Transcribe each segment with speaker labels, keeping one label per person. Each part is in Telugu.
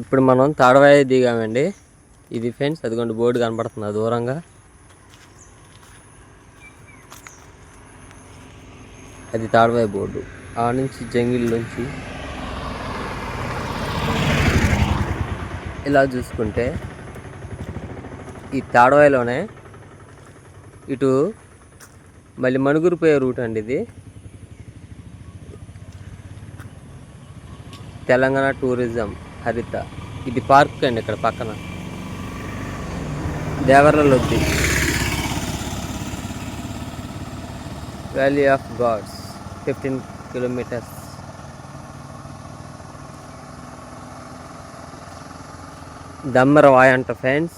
Speaker 1: ఇప్పుడు మనం తాడవాయి దిగామండి. ఇది ఫ్రెండ్స్ అదిగోండి బోర్డు కనపడుతుంది ఆ దూరంగా. అది తాడవాయి బోర్డు. ఆ నుంచి జంగిల్ నుంచి ఇలా చూసుకుంటే ఈ తాడవాయిలోనే ఇటు మళ్ళీ మణుగురు పోయే రూట్ అండి ఇది. తెలంగాణ టూరిజం. హరిత. ఇది పార్క్ అండి ఇక్కడ పక్కన. Devaralodi. Valley of gods fifteen kilometres Dammaravai అంట friends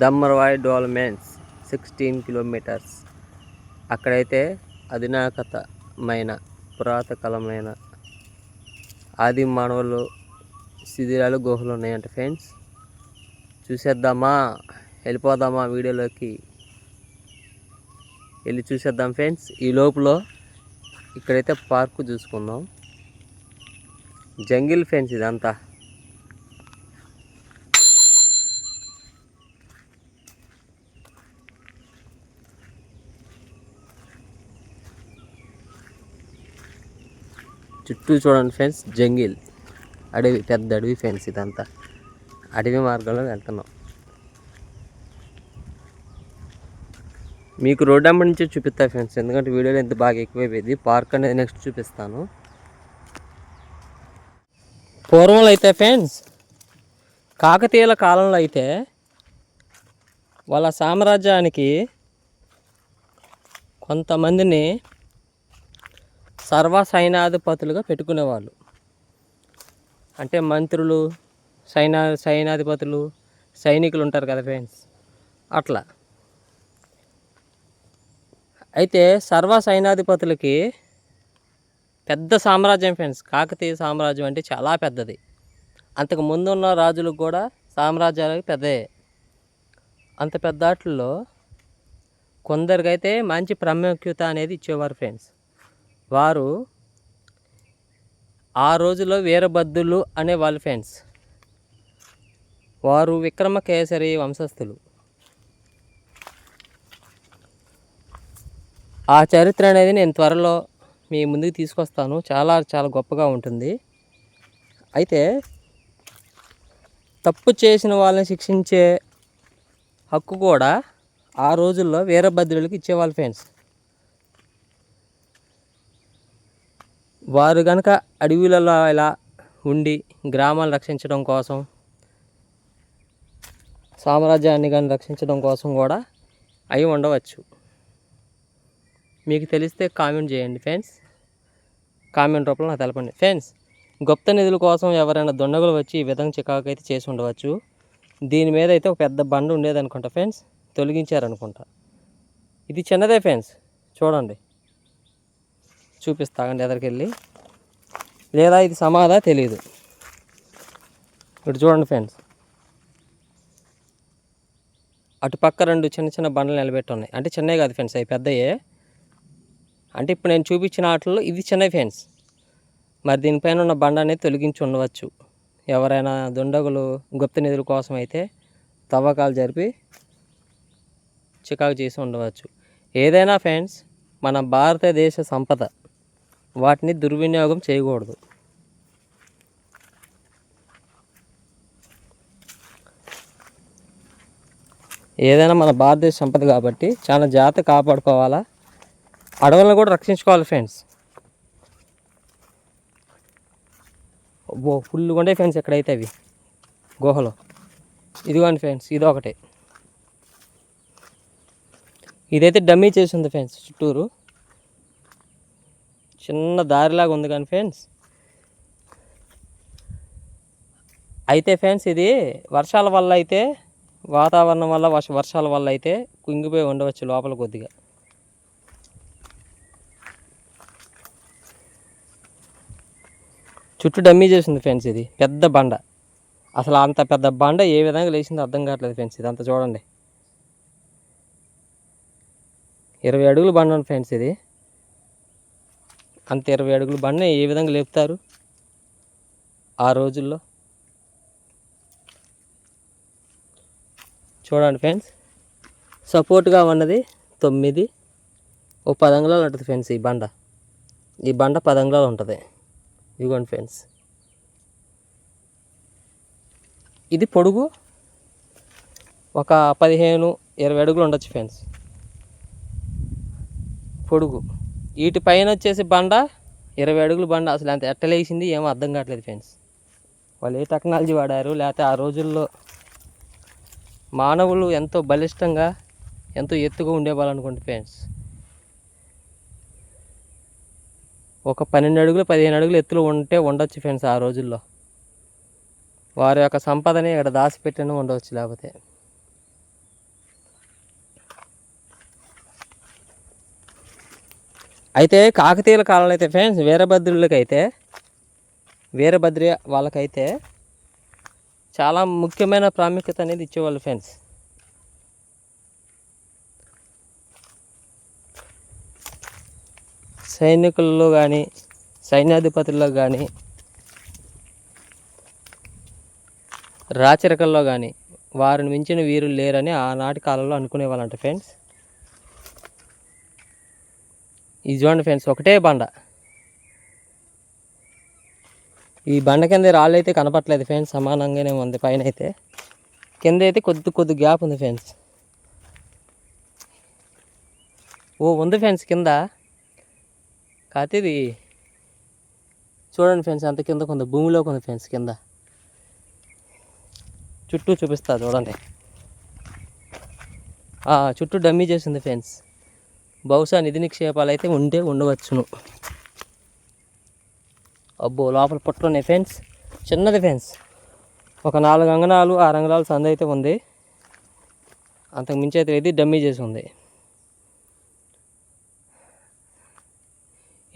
Speaker 1: Dammaravai dolmens sixteen kilometres అక్కడైతే అధినాకతమైన పురాతకాలమైన ఆది మానవులు శిథిరాలు గుహలు ఉన్నాయంట ఫ్రెండ్స్ చూసేద్దామా? వెళ్ళిపోదామా వీడియోలోకి? వెళ్ళి చూసేద్దాం ఫ్రెండ్స్ ఈ లోపల ఇక్కడైతే పార్కు చూసుకుందాం. జంగిల్ ఫ్రెండ్స్ ఇదంతా. చుట్టూ చూడండి ఫ్రెండ్స్ జంగిల్ అడవి పెద్ద అడవి ఫ్రెండ్స్ ఇదంతా. అడవి మార్గంలో వెళ్తున్నాం. మీకు రోడ్ నెంబర్ నుంచి చూపిస్తా ఫ్రెండ్స్. ఎందుకంటే వీడియోలో ఎంత బాగా ఎక్కువైపోయింది. పార్క్ అనేది నెక్స్ట్ చూపిస్తాను. పూర్వంలో అయితే ఫ్రెండ్స్ కాకతీయుల కాలంలో అయితే వాళ్ళ సామ్రాజ్యానికి కొంతమందిని సర్వ సైనాధిపతులుగా పెట్టుకునేవాళ్ళు. అంటే మంత్రులు సైనా సైనాధిపతులు సైనికులు ఉంటారు కదా ఫ్రెండ్స్? అట్లా. అయితే సర్వ సైనాధిపతులకి పెద్ద సామ్రాజ్యం ఫ్రెండ్స్. కాకతీయ సామ్రాజ్యం అంటే చాలా పెద్దది. అంతకు ముందున్న రాజులకు కూడా సామ్రాజ్యాలకు పెద్దదే అంత పెద్ద ఆటల్లో కొందరికైతే మంచి ప్రాముఖ్యత అనేది ఇచ్చేవారు ఫ్రెండ్స్. వారు ఆ రోజుల్లో వీరభద్రులు అనే వాళ్ళ ఫ్రెండ్స్. వారు విక్రమ కేసరి వంశస్థులు. ఆ చరిత్ర అనేది నేను త్వరలో మీ ముందుకు తీసుకొస్తాను. చాలా చాలా గొప్పగా ఉంటుంది. అయితే తప్పు చేసిన వాళ్ళని శిక్షించే హక్కు కూడా ఆ రోజుల్లో వీరభద్రులకి ఇచ్చేవాళ్ళు ఫ్రెండ్స్. వారు కనుక అడవులలో ఇలా ఉండి గ్రామాలు రక్షించడం కోసం సామ్రాజ్యాన్ని కానీ రక్షించడం కోసం కూడా అయి ఉండవచ్చు. మీకు తెలిస్తే కామెంట్ చేయండి ఫ్రెండ్స్. కామెంట్ రూపంలో నాకు తెలపండి. ఫ్రెండ్స్ గుప్త నిధుల కోసం ఎవరైనా దొండగులు వచ్చి ఈ విధంగా చికాకు అయితే చేసి ఉండవచ్చు. దీని మీద అయితే ఒక పెద్ద బండ ఉండేది అనుకుంటా ఫ్రెండ్స్. తొలగించారనుకుంటా. ఇది చిన్నదే ఫ్రెండ్స్. చూడండి. చూపిస్తాగండి ఎదరికెళ్ళి. లేదా ఇది సమాధా తెలియదు ఇటు చూడండి ఫ్రెండ్స్. అటు పక్క రెండు చిన్న చిన్న బండలు నిలబెట్టి ఉన్నాయి అంటే చిన్నవి కాదు ఫ్రెండ్స్ అవి పెద్దయే. అంటే ఇప్పుడు నేను చూపించిన ఆటల్లో ఇది చిన్నవి ఫ్రెండ్స్. మరి దీనిపైన ఉన్న బండ అనేది తొలగించి ఉండవచ్చు. ఎవరైనా దుండగులు గుప్త నిధుల కోసం అయితే తవ్వకాలు జరిపి చికాకు చేసి ఉండవచ్చు. ఏదైనా ఫ్రెండ్స్ మన భారతదేశ సంపద వాటిని దుర్వినియోగం చేయకూడదు. ఏదైనా మన భారతదేశ సంపద కాబట్టి చాలా జాగ్రత్త కాపాడుకోవాలా? అడవులను కూడా రక్షించుకోవాలి ఫ్రెండ్స్. ఓ ఫుల్ ఉండే ఫ్రెండ్స్ ఎక్కడైతే అవి? గుహలో. ఇదిగోండి ఫ్రెండ్స్ ఇది ఒకటే ఇదైతే డమ్మీ చేసి ఉంది ఫ్రెండ్స్ చుట్టూరు. చిన్న దారిలాగా ఉంది కానీ ఫ్రెండ్స్. అయితే ఫ్రెండ్స్ ఇది వర్షాల వల్ల అయితే వాతావరణం వల్ల వర్ష వర్షాల వల్ల అయితే కుంగిపోయి ఉండవచ్చు లోపల కొద్దిగా. చుట్టూ డమ్మీ చేసింది ఫ్రెండ్స్ ఇది. పెద్ద బండ. అసలు అంత పెద్ద బండ ఏ విధంగా లేచిందో అర్థం కావట్లేదు ఫ్రెండ్స్ అంత చూడండి. ఇరవై అడుగులు బండ ఉంది ఫ్రెండ్స్ ఇది. అంత ఇరవై అడుగులు బండి ఏ విధంగా లేపుతారు? ఆ రోజుల్లో. చూడండి ఫ్రెండ్స్. సపోర్ట్గా ఉన్నది తొమ్మిది. ఓ పది ఉంటుంది ఫ్రెండ్స్ ఈ బండ. ఈ బండ పది అంగుళాలు ఉంటుంది. ఇదిగోండి ఫ్రెండ్స్. ఇది పొడుగు ఒక పదిహేను ఇరవై అడుగులు ఉండొచ్చు ఫ్రెండ్స్. పొడుగు. వీటి పైన వచ్చేసి బండ ఇరవై అడుగులు బండ. అసలు అంత ఎట్టలేసింది ఏమో అర్థం కావట్లేదు ఫ్రెండ్స్ వాళ్ళు ఏ టెక్నాలజీ వాడారు? లేకపోతే ఆ రోజుల్లో మానవులు ఎంతో బలిష్టంగా ఎంతో ఎత్తుగా ఉండేవాళ్ళు అనుకోండి ఫ్రెండ్స్ ఒక పన్నెండు అడుగులు పదిహేను అడుగులు ఎత్తులో ఉంటే ఉండొచ్చు ఫ్రెండ్స్ ఆ రోజుల్లో. వారి యొక్క సంపదని ఇక్కడ దాచిపెట్టని ఉండవచ్చు లేకపోతే. అయితే కాకతీయుల కాలంలో అయితే ఫ్రెండ్స్ వీరభద్రులకైతే వీరభద్రి వాళ్ళకైతే చాలా ముఖ్యమైన ప్రాముఖ్యత అనేది ఇచ్చేవాళ్ళు ఫ్రెండ్స్. సైనికుల్లో కానీ సైన్యాధిపతుల్లో కానీ రాచరికల్లో కానీ వారిని మించిన వీరులు లేరని ఆనాటి కాలంలో అనుకునేవాళ్ళంట ఫ్రెండ్స్. ఇది చూడండి ఫ్రెండ్స్ ఒకటే బండ. ఈ బండ కింద రాళ్ళు అయితే కనపట్లేదు ఫ్రెండ్స్ సమానంగానే ఉంది పైన అయితే కింద అయితే కొద్ది కొద్ది గ్యాప్ ఉంది ఫ్రెండ్స్. ఓ ఉంది ఫ్రెండ్స్ కింద. కాకపోతే ఇది చూడండి ఫ్రెండ్స్ అంత కింద కొంత భూమిలో ఉంది ఫ్రెండ్స్ కింద. చుట్టూ చూపిస్తా చూడండి. చుట్టూ డమ్మీ చేసింది ఫ్రెండ్స్. బహుశా నిధి నిక్షేపాలు అయితే ఉండే ఉండవచ్చును. అబ్బో లోపల పుట్టలోనే ఫెన్స్ చిన్నది ఫెన్స్ ఒక నాలుగు అంగనాలు ఆరు అంగనాలు సంద అయితే ఉంది. అంతకు మించి అయితే ఇది డమ్మీ చేసి ఉంది.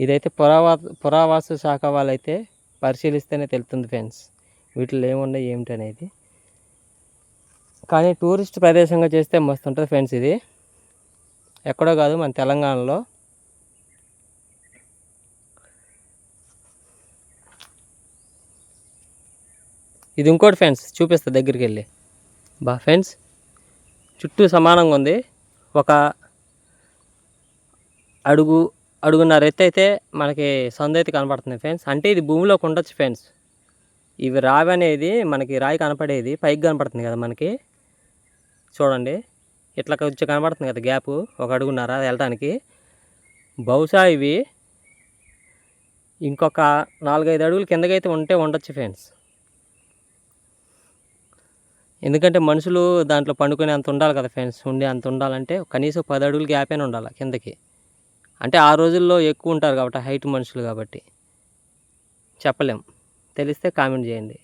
Speaker 1: ఇదైతే పురావా పురావాస్తు శాఖ వాళ్ళైతే పరిశీలిస్తేనే తెలుస్తుంది ఫ్రెండ్స్. వీటిలో ఏమున్నాయి ఏమిటి అనేది. కానీ టూరిస్ట్ ప్రదేశంగా చేస్తే మస్తు ఉంటుంది ఫ్రెండ్స్ ఇది. ఎక్కడో కాదు మన తెలంగాణలో. ఇది ఇంకోటి ఫ్రెండ్స్ చూపిస్తా దగ్గరికి వెళ్ళి. బా ఫ్రెండ్స్ చుట్టూ సమానంగా ఉంది. ఒక అడుగు అడుగున్నర ఎత్తు అయితే మనకి సందు అయితే కనపడుతుంది ఫ్రెండ్స్. అంటే ఇది భూమిలోకి ఉండొచ్చు ఫ్రెండ్స్. ఇవి రావి అనేది మనకి రాయి కనపడేది పైకి కనపడుతుంది కదా మనకి. చూడండి. ఇట్లా కొంచెం కనబడుతుంది కదా గ్యాప్ ఒక అడుగున్నారా వెళ్ళడానికి బహుశా ఇవి ఇంకొక నాలుగైదు అడుగులు కిందకైతే ఉంటే ఉండొచ్చు ఫ్రెండ్స్. ఎందుకంటే మనుషులు దాంట్లో పండుకునే అంత ఉండాలి కదా ఫ్రెండ్స్ ఉండే అంత ఉండాలంటే కనీసం పది అడుగులు గ్యాప్ అయినా ఉండాలి కిందకి. అంటే ఆ రోజుల్లో ఎక్కువ ఉంటారు కాబట్టి హైట్ మనుషులు కాబట్టి. చెప్పలేం. తెలిస్తే కామెంట్ చేయండి.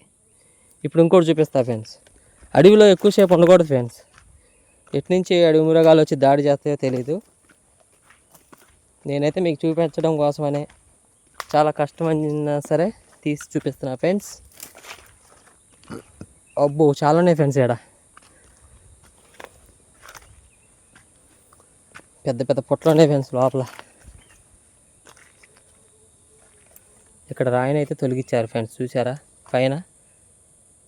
Speaker 1: ఇప్పుడు ఇంకోటి చూపిస్తా ఫ్రెండ్స్. అడవిలో ఎక్కువసేపు ఉండకూడదు ఫ్రెండ్స్. ఎట్నుంచి అడుగు మురగాలు వచ్చి దాడి చేస్తాయో తెలీదు. నేనైతే మీకు చూపించడం కోసమనే చాలా కష్టమైనా సరే తీసి చూపిస్తున్నా ఫ్రెండ్స్. అబ్బో చాలా ఉన్నాయి ఫ్రెండ్స్ ఇక్కడ పెద్ద పెద్ద పొట్లు ఉన్నాయి ఫ్రెండ్స్ లోపల. ఇక్కడ రాయిని అయితే తొలగించారు ఫ్రెండ్స్ చూసారా పైన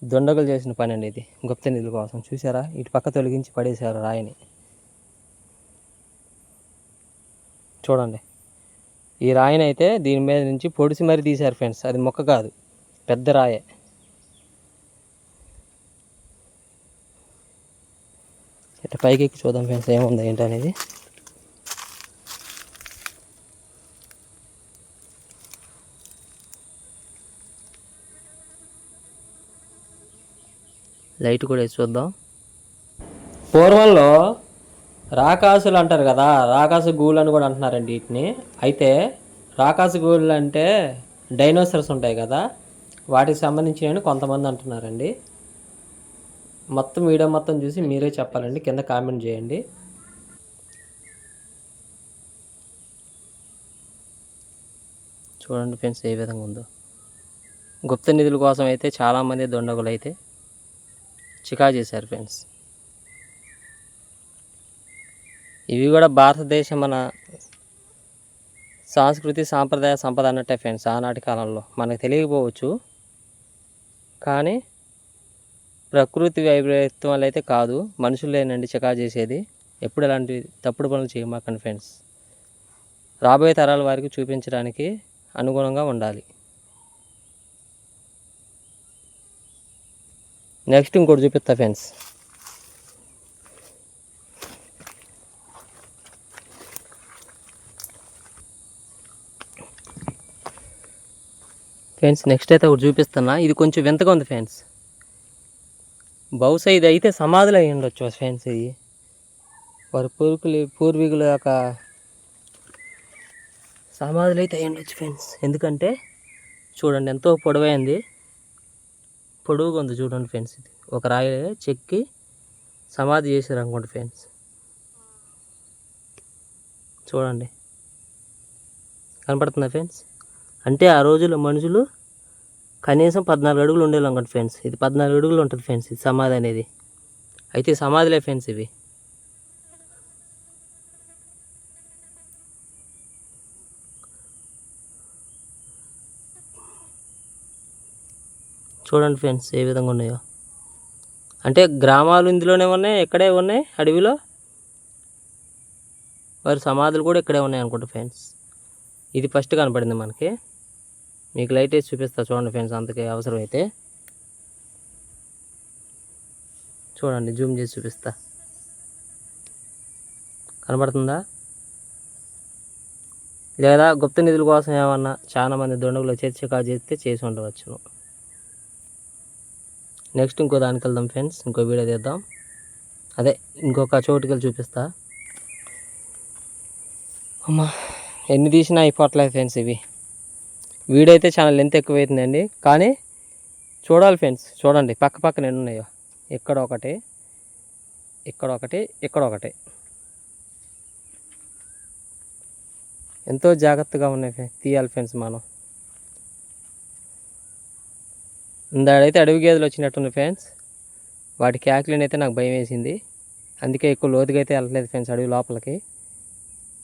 Speaker 1: దొండగలు చేసిన పని అండి ఇది. గుప్త నిధుల కోసం. చూసారా ఇటు పక్క తొలగించి పడేశారు రాయిని. చూడండి. ఈ రాయిని అయితే దీని మీద నుంచి పొడిసి మరీ తీశారు ఫ్రెండ్స్. అది మొక్క కాదు. పెద్ద రాయే. ఇట్లా పైకి ఎక్కి చూద్దాం ఫ్రెండ్స్ ఏముంది ఏంటనేది. లైట్ కూడా వేసి చూద్దాం. పూర్వంలో రాకాసులు అంటారు కదా రాకాసు గూళ్ళు అని కూడా అంటున్నారండి వీటిని. అయితే రాకాసు గూళ్ళు అంటే డైనోసర్స్ ఉంటాయి కదా వాటికి సంబంధించినవి కొంతమంది అంటున్నారండి. మొత్తం వీడియో మొత్తం చూసి మీరే చెప్పాలండి కింద కామెంట్ చేయండి. చూడండి ఫ్రెండ్స్ ఏ విధంగా ఉందో. గుప్త నిధుల కోసం అయితే చాలామంది దొండగులు అయితే చికా చేశారు ఫ్రెండ్స్. ఇవి కూడా భారతదేశం మన సాంస్కృతి సాంప్రదాయ సంపద అన్నట్టే ఫ్రెండ్స్ ఆనాటి కాలంలో. మనకు తెలియకపోవచ్చు. కానీ ప్రకృతి వైపరీత్యం అయితే కాదు. మనుషులేనండి చికా చేసేది. ఎప్పుడు ఎలాంటి తప్పుడు పనులు చేయమాకండి ఫ్రెండ్స్. రాబోయే తరాల వారికి చూపించడానికి అనుగుణంగా ఉండాలి. నెక్స్ట్ ఇంకోటి చూపిస్తా ఫ్రెండ్స్. ఫ్రెండ్స్ నెక్స్ట్ అయితే ఒకటి చూపిస్తున్నా. ఇది కొంచెం వింతగా ఉంది ఫ్రెండ్స్. బహుశా ఇది అయితే సమాధులు అయి ఉండొచ్చు ఫ్రెండ్స్ ఇది. వారి పూర్వీకులు పూర్వీకుల యొక్క సమాధులు అయితే అయి ఉండొచ్చు ఫ్రెండ్స్. ఎందుకంటే చూడండి ఎంతో పొడవైంది. పొడవుగా ఉంది చూడండి ఫ్రెండ్స్ ఇది. ఒక రాయి చెక్కి సమాధి చేశారు అనుకోండి ఫ్రెండ్స్. చూడండి. కనపడుతుందా ఫ్రెండ్స్? అంటే ఆ రోజుల్లో మనుషులు కనీసం పద్నాలుగు అడుగులు ఉండేవాళ్ళు అనుకోండి ఫ్రెండ్స్. ఇది పద్నాలుగు అడుగులు ఉంటుంది ఫ్రెండ్స్ ఇది సమాధి అనేది. అయితే సమాధిలే ఫ్రెండ్స్ ఇవి. చూడండి ఫ్రెండ్స్ ఏ విధంగా ఉన్నాయో. అంటే గ్రామాలు ఇందులోనే ఉన్నాయి ఎక్కడే ఉన్నాయి అడవిలో? వారి సమాధులు కూడా ఇక్కడే ఉన్నాయి అనుకుంటా ఫ్రెండ్స్. ఇది ఫస్ట్ కనపడింది మనకి. మీకు లైట్ వేసి చూపిస్తా చూడండి ఫ్రెండ్స్ అంతకే అవసరం అయితే చూడండి జూమ్ చేసి చూపిస్తా. కనబడుతుందా? లేదా గుప్త నిధుల కోసం ఏమన్నా చాలా మంది దొండగులు చర్చ కా చేస్తే చేసి ఉండవచ్చును. నెక్స్ట్ ఇంకో దానికి వెళ్దాం ఫ్రెండ్స్. ఇంకో వీడియో తీద్దాం. అదే ఇంకొక చోటుకి వెళ్ళి చూపిస్తా. అమ్మా ఎన్ని తీసినా అయిపోవట్లేదు ఫ్రెండ్స్ ఇవి. వీడియో అయితే చాలా లెంత్ ఎక్కువైతుందండి. కానీ చూడాలి ఫ్రెండ్స్. చూడండి పక్క పక్కన ఎన్ని ఉన్నాయో. ఇక్కడ ఒకటి ఇక్కడ ఒకటి ఇక్కడ ఒకటి. ఎంతో జాగ్రత్తగా ఉన్నాయి తీయాలి ఫ్రెండ్స్ మనం. ఇందాడైతే అడవి గేదెలు వచ్చినట్టుంది ఫ్రెండ్స్. వాటి క్యాకులని అయితే నాకు భయం వేసింది. అందుకే ఎక్కువ లోతుగా అయితే వెళ్ళట్లేదు ఫ్రెండ్స్ అడవి లోపలికి.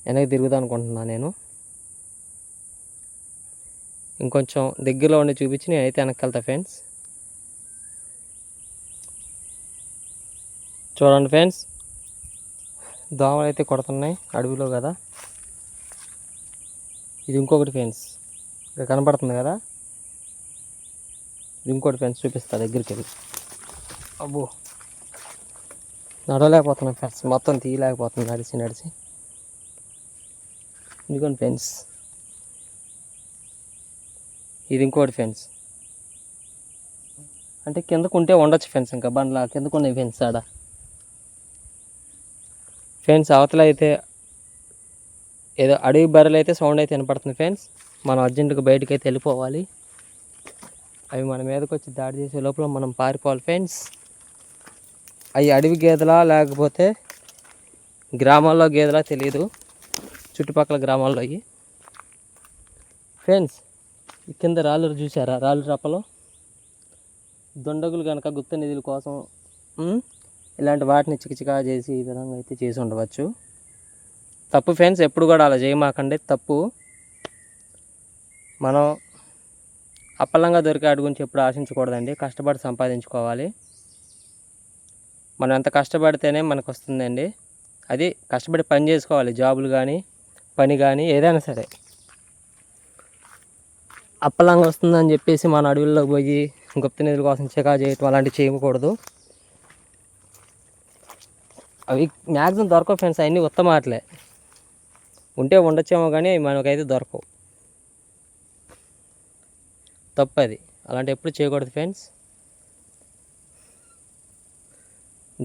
Speaker 1: వెనక్కి తిరుగుదాం అనుకుంటున్నాను నేను. ఇంకొంచెం దగ్గరలో ఉండి చూపించి నేనైతే వెనక్కి వెళ్తా ఫ్రెండ్స్. చూడండి ఫ్రెండ్స్. దోమలు అయితే కొడుతున్నాయి అడవిలో కదా. ఇది ఇంకొకటి ఫ్రెండ్స్. ఇక్కడ కనపడుతుంది కదా? ఇంకోటి ఫ్రెండ్స్ చూపిస్తా దగ్గరికి వెళ్ళి అబ్బో. నడవలేకపోతున్నాను ఫ్రెండ్స్. మొత్తం తీయలేకపోతుంది నడిచి నడిచి. ఇదిగోండి ఫ్రెండ్స్. ఇది ఇంకోటి ఫ్రెండ్స్. అంటే కిందకు ఉంటే ఉండొచ్చు ఫ్రెండ్స్ ఇంకా బండ్ల. కిందకు ఉన్నాయి ఫ్రెండ్స్ ఆడ. ఫ్రెండ్స్ అవతల అయితే ఏదో అడవి బర్రెలు అయితే సౌండ్ అయితే వినపడుతుంది ఫ్రెండ్స్. మనం అర్జెంటుగా బయటకు అయితే వెళ్ళిపోవాలి. అవి మన మీదకి వచ్చి దాడి చేసే లోపల మనం పారిపోవాలి ఫ్రెండ్స్ అవి అడవి గేదెలా లేకపోతే గ్రామాల్లో గేదెలా తెలియదు చుట్టుపక్కల గ్రామాల్లో అవి. ఫ్రెండ్స్ కింద రాళ్ళు చూసారా రాళ్ళు రప్పలు. దొండగులు కనుక గుప్త నిధుల కోసం ఇలాంటి వాటిని చికచికా చేసి ఈ విధంగా అయితే చేసి ఉండవచ్చు. తప్పు ఫ్రెండ్స్ ఎప్పుడు కూడా అలా చేయమాకండి. తప్పు మనం అప్పలంగా దొరికే అడుగు గురించి ఎప్పుడు ఆశించకూడదండి. కష్టపడి సంపాదించుకోవాలి. మనం ఎంత కష్టపడితేనే మనకు వస్తుందండి. అది కష్టపడి పని చేసుకోవాలి. జాబులు కానీ పని కానీ ఏదైనా సరే. అప్పలంగా వస్తుందని చెప్పేసి మన అడవుల్లో పోయి గుప్త నిధుల కోసం చికా చేయటం అలాంటివి చేయకూడదు. అవి మ్యాక్సిమం దొరకవు ఫ్రెండ్స్. అవన్నీ ఉత్తమాటలే ఉంటే ఉండొచ్చేమో కానీ అవి మనకైతే దొరకవు. తప్పు అది అలాంటి ఎప్పుడు చేయకూడదు ఫ్రెండ్స్.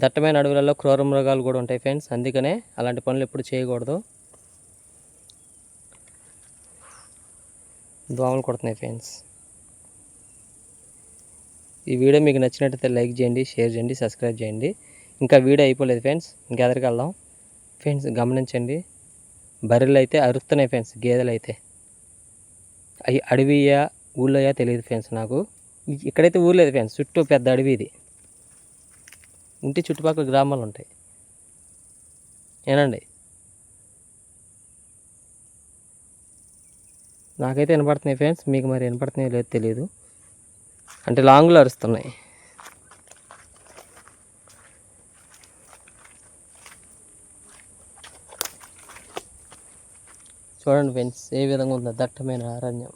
Speaker 1: దట్టమైన అడవులలో క్రూర మృగాలు కూడా ఉంటాయి ఫ్రెండ్స్. అందుకనే అలాంటి పనులు ఎప్పుడు చేయకూడదు. దోమలు కొడుతున్నాయి ఫ్రెండ్స్. ఈ వీడియో మీకు నచ్చినట్టయితే లైక్ చేయండి షేర్ చేయండి సబ్స్క్రైబ్ చేయండి. ఇంకా వీడియో అయిపోలేదు ఫ్రెండ్స్. ఇంకెదరికి వెళ్దాం. ఫ్రెండ్స్ గమనించండి. బర్రెలు అయితే అరుస్తున్నాయి ఫ్రెండ్స్ గేదెలు అయితే అవి అడవియా ఊళ్ళోయా తెలియదు ఫ్రెండ్స్ నాకు. ఇక్కడైతే ఊర్లేదు ఫ్రెండ్స్ చుట్టూ పెద్ద అడవి ఇది. ఉంటే చుట్టుపక్కల గ్రామాలు ఉంటాయి. ఏనండి? నాకైతే వినపడుతున్నాయి ఫ్రెండ్స్ మీకు మరి వినపడుతున్నాయో లేదో తెలియదు అంటే లాంగ్లో అరుస్తున్నాయి. చూడండి ఫ్రెండ్స్ ఏ విధంగా ఉందో దట్టమైన అరణ్యం.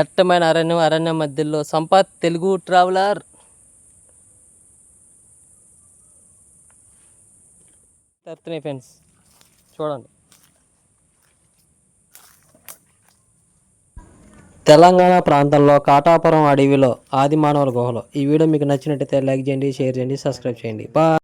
Speaker 1: దట్టమైన అరణ్యం అరణ్యం మధ్యలో. సంపత్ తెలుగు ట్రావెలర్. తరుతున్నాయి ఫ్రెండ్స్ చూడండి. తెలంగాణ ప్రాంతంలో కాటాపురం అడవిలో ఆది మానవుల గుహలో. ఈ వీడియో మీకు నచ్చినట్టయితే లైక్ చేయండి షేర్ చేయండి సబ్స్క్రైబ్ చేయండి. బా